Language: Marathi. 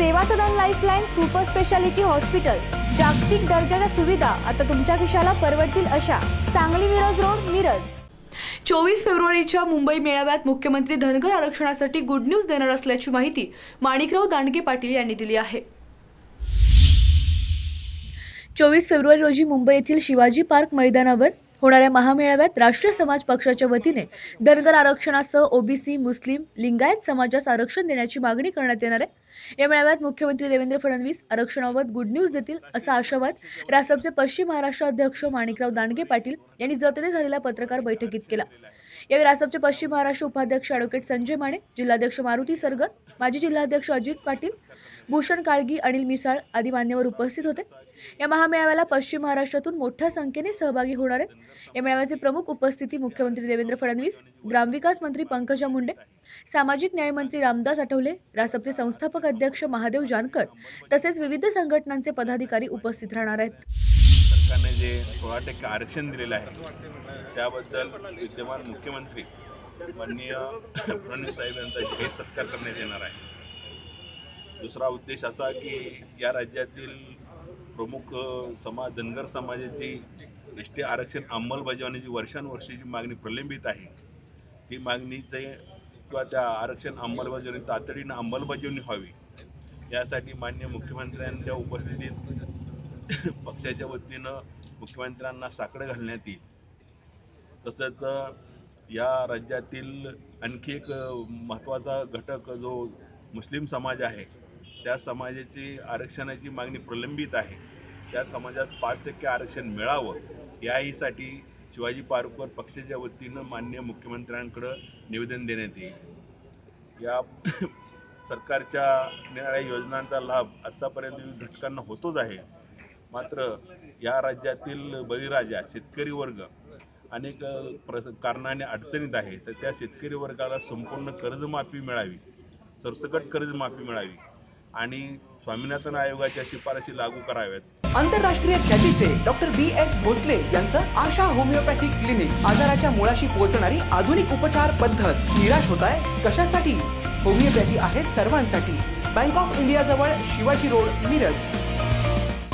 Seva Sadan lifeline super speciality hospital जागतिक दर्जाच्या सुविधा आता तुमच्या खिशाला परवडतील अशा. सांगली मिरज रोड मिरज. चोवीस फेब्रुवारीच्या मुंबई मेळाव्यात मुख्यमंत्री धनगर आरक्षणासाठी गुड न्यूज देणार असल्याची माहिती माणिकराव दांडगे पाटील यांनी दिली आहे. चोवीस फेब्रुवारी रोजी मुंबई येथील शिवाजी पार्क मैदानावर होणाऱ्या महामेळाव्यात राष्ट्रीय समाज पक्षाच्या वतीने धनगर आरक्षणासह ओबीसी मुस्लिम लिंगायत समाजास आरक्षण देण्याची मागणी करण्यात येणार आहे. या मेळाव्यात मुख्यमंत्री देवेंद्र फडणवीस आरक्षणाबाबत गुड न्यूज देतील असा आशावाद रासपचे पश्चिम महाराष्ट्र अध्यक्ष माणिकराव दांडगे पाटील यांनी जतने झालेल्या पत्रकार बैठकीत केला. यावेळी रासपचे पश्चिम महाराष्ट्र उपाध्यक्ष ॲडव्होकेट संजय माने जिल्हाध्यक्ष मारुती सरगर माजी जिल्हाध्यक्ष अजित पाटील भूषण काळगी अनिल मिसाळ आदी मान्यवर उपस्थित होते. या महामेळाव्याला पश्चिम महाराष्ट्रातून मोठ्या संख्येने सहभागी होणार आहेत. या मेळाव्याचे प्रमुख उपस्थिती मुख्यमंत्री देवेंद्र फडणवीस ग्रामविकास मंत्री पंकजा मुंडे सामाजिक न्यायमंत्री रामदास आठवले रासपचे संस्थापक अध्यक्ष महादेव जानकर तसेच विविध संघटनांचे पदाधिकारी उपस्थित राहणार आहेत. सरकारने जे सोळा टक्के आरक्षण दिलेलं आहे त्याबद्दल विद्यमान मुख्यमंत्री माननीय फडणवीस साहेब यांचा जाहीर सत्कार करण्यात येणार आहे. दुसरा उद्देश असा की या राज्यातील प्रमुख समाज धनगर समाजाची एस टी आरक्षण अंमलबजावणीची वर्षानुवर्षीची मागणी प्रलंबित आहे ती मागणीचे किंवा त्या आरक्षण अंमलबजावणी तातडीनं अंमलबजावणी व्हावी यासाठी मान्य मुख्यमंत्र्यांच्या उपस्थितीत पक्षाच्या वतीनं मुख्यमंत्र्यांना साकडं घालण्यात येईल. तसंच या राज्यातील आणखी एक महत्त्वाचा घटक जो मुस्लिम समाज आहे त्या समाजाची आरक्षणाची मागणी प्रलंबित आहे. त्या समाजास पाच टक्के आरक्षण मिळावं याहीसाठी शिवाजी पार्कवर पक्षाच्या वतीनं मान्य मुख्यमंत्र्यांकडं निवेदन देण्यात येईल. या सरकारच्या निराळ्या योजनांचा लाभ आत्तापर्यंत विविध घटकांना होतोच आहे. मात्र या राज्यातील बळीराजा शेतकरी वर्ग अनेक प्रस कारणाने अडचणीत आहे. तर त्या शेतकरी वर्गाला संपूर्ण कर्जमाफी मिळावी सरसकट कर्जमाफी मिळावी आणि स्वामीनाथन आयोगाच्या शिफारशी लागू कराव्यात. आंतरराष्ट्रीय ख्यातीचे डॉक्टर बी एस भोसले यांचं आशा होमिओपॅथिक क्लिनिक आजाराच्या मुळाशी पोहोचणारी आधुनिक उपचार पद्धत निराश होत आहे. कशासाठी? होमिओपॅथी आहे सर्वांसाठी. बँक ऑफ इंडिया जवळ शिवाजी रोड मिरज.